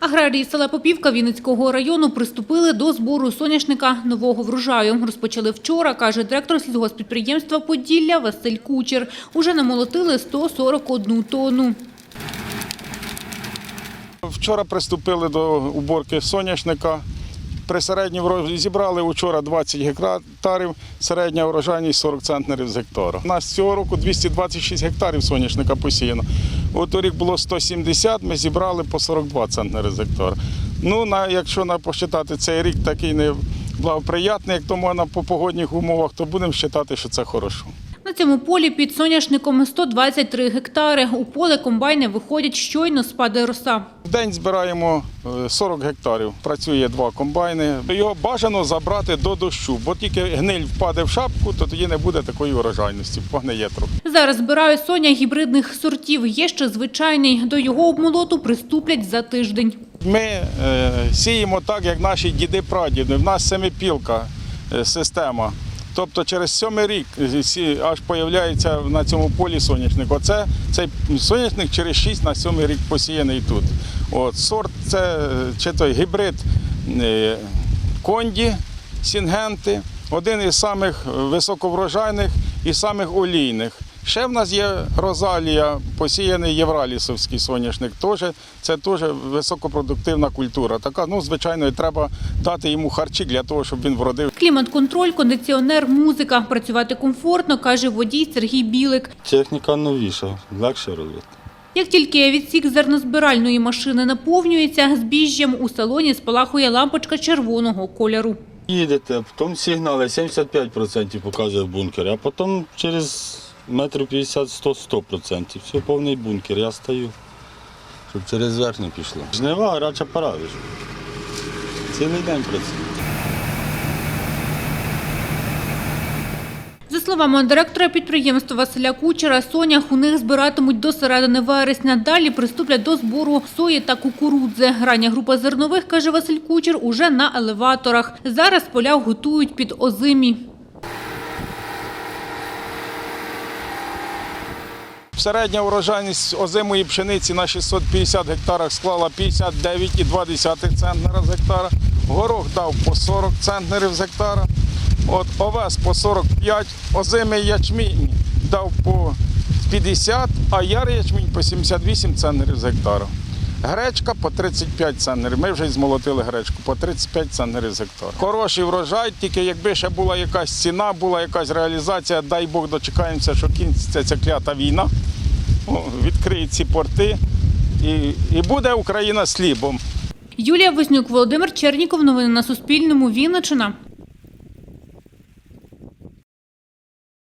Аграрії села Попівка Вінницького району приступили до збору соняшника нового врожаю. Розпочали вчора, каже директор сільгоспідприємства Поділля Василь Кучер. Уже намолотили 141 тонну. Вчора приступили до уборки соняшника. При середній врожаї зібрали вчора 20 гектарів, середня урожайність 40 центнерів з гектара. У нас цього року 226 гектарів соняшника посіяно. У торік було 170, ми зібрали по 42 центнери з гектара. Ну, на, якщо на, посчитати цей рік такий не благоприятний, як то можна по погодних умовах, то будемо вважати, що це хорошо. Цьому полі під соняшником 123 гектари. У поле комбайни виходять щойно спаде роса. В день збираємо е, 40 гектарів. Працює два комбайни. Його бажано забрати до дощу, бо тільки гниль впаде в шапку, то тоді не буде такої урожайності. Погниє трохи. Зараз збирають соня гібридних сортів. Є ще звичайний. До його обмолоту приступлять за тиждень. Ми е, сіємо так, як наші діди-прадіди. В нас семипілка е, система. Тобто через сьомий рік аж появляється на цьому полі соняшник. Оце цей соняшник через 6 на сьомий рік посіяний тут. От, сорт це чи той гібрид е, конді, сінгенти, один із самих високоврожайних і самих олійних. Ще в нас є розалія, посіяний євралісовський соняшник. Теж, це теж високопродуктивна культура. Така, ну, звичайно, і треба дати йому харчі для того, щоб він вродив. Клімат-контроль, кондиціонер, музика. Працювати комфортно, каже водій Сергій Білик. Техніка новіша, легше робити. Як тільки відсік зернозбиральної машини наповнюється, збіжжям у салоні спалахує лампочка червоного кольору. Їдете, потім сигнали 75% показує в бункері, а потім через метрів 50-100 100%. Все, повний бункер, я стою, щоб через верх не пішло. Жнива, гаряча пора. ви. Цілий день працюю. За словами директора підприємства Василя Кучера, сонях у них збиратимуть до середини вересня. Далі приступлять до збору сої та кукурудзи. Рання група зернових, каже Василь Кучер, уже на елеваторах. Зараз поля готують під озимі. Середня урожайність озимої пшениці на 650 гектарах склала 59,2 центнера з гектара. Горох дав по 40 центнерів з гектара. От овес по 45, озимий ячмінь дав по 50, а ярий ячмінь по 78 центнерів з гектара. Гречка по 35 центнерів. Ми вже змолотили гречку по 35 центнерів з гектара. Хороший врожай, тільки якби ще була якась ціна, була якась реалізація, дай Бог дочекаємося, що кінчиться ця клята війна. О, Відкриють ці порти і, і буде Україна слібом. Юлія Вознюк, Володимир Черніков. Новини на Суспільному. Вінниччина.